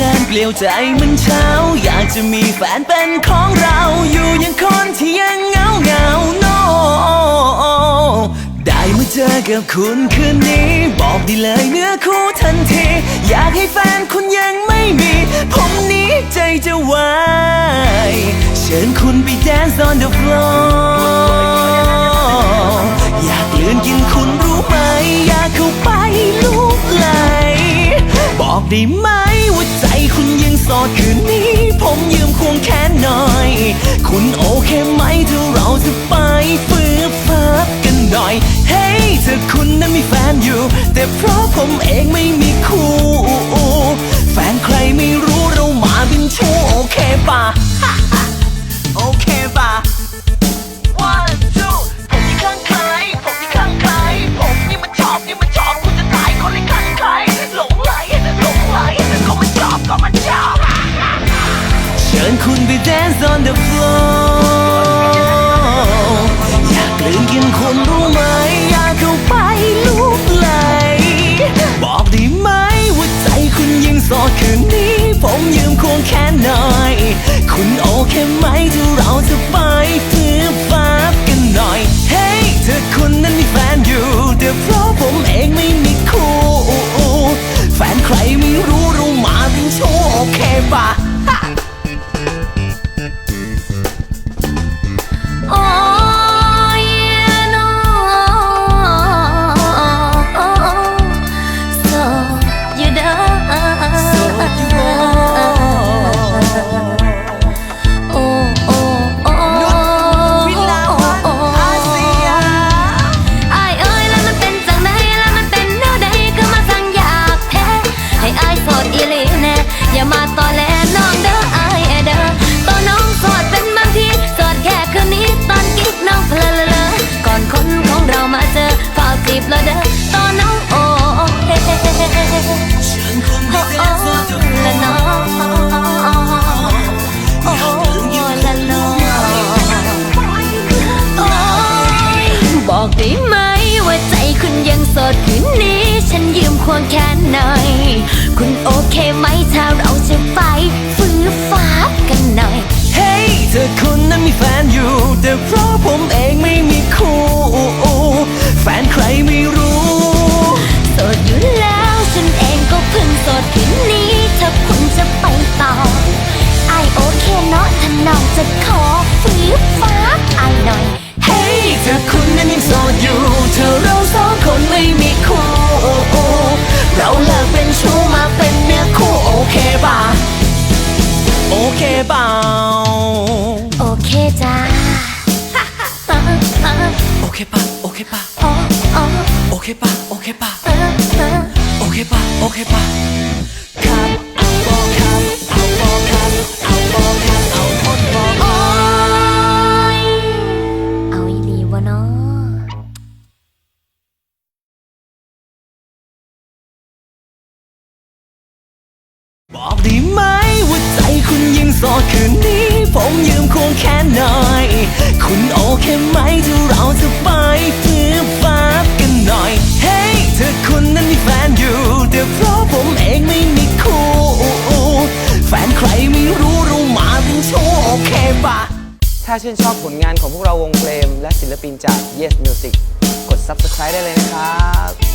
นานเกลียวใจมันเช้า อยากจะมีแฟนเป็นของเรา อยู่อยังคนที่ยังเหงาเหงาโนได้มาเจอกับคุณคืนนี้ บอกได้เลยเนื้อคู่ทันที อยากให้แฟนคุณยังไม่มี ผมนี้ใจจะวายเชิญคุณไป dance on the floor อยากเลื่อนกินคุณรู้ไหม อยากเข้าไปลุกไหลบอกได้ไหมาใจ อดคืนนี้ ผมยืมควงแขนหน่อย คุณโอเคไหมถ้าเราจะไปฟืบฟับกันหน่อย เฮ้ยถ้าคุณนั้นมีแฟนอยู่ แต่เพราะผมเองไม่มีคู่ แฟนใครไม่รู้เรามาเป็นชู้โอเคป่ะโอเค รู้ไหมอยากเข้าไปลุกไหล บอกได้ไหมว่าใจคุณยังโสดคืนนี้ ผมยืมควงแขนหน่อย คุณโอเคไหมถ้าเราจะไป แล้วเด้อตัวน้องโอ้เฮ้เฮ้เฮ้เฮ้เฮ้เชิญคุณไปโอ้ยละน้องโอ้ละน้องโอ้ยบอกได้ไหมว่าใจคุณยังสดคืนนี้ ฉันยืมควงแขนหน่อย คุณโอเคไหมถ้า จะขอฟื้อฟ้าไอหน่อย เฮ้ยเธอคุณนั้นยังโสดอยู่ เธอเราสองคนไม่มีคู่ เราเลิกเป็นชู้มาเป็นเนื้อคู่โอเคป่ะ โอเคเปล่าโอเคจ้าโอเคป่ะโอเคป่ะโอ้โอ้โอเคป่ะโอเคป่ะเออเออโอเคป่ะโอเคป่ะครับเอาบอกครับเอาบอกครับเอาบอกครับ บอกได้ไหมว่าใจคุณยังโสดคืนนี้ ผมยืมควงแขนหน่อย คุณโอเคไหมถ้าเราจะไปฟืบฟับกันหน่อย เฮ้ยเธอคุณนั้นมีแฟนอยู่แต่เพราะผมเองไม่มีคู่ แฟนใครไม่รู้เรามาเป็นชู้โอเคปะถ้าชื่นชอบผลงานของพวกเราวงเพลงและศิลปินจาก Yes Music กด Subscribe ได้เลยนะครับ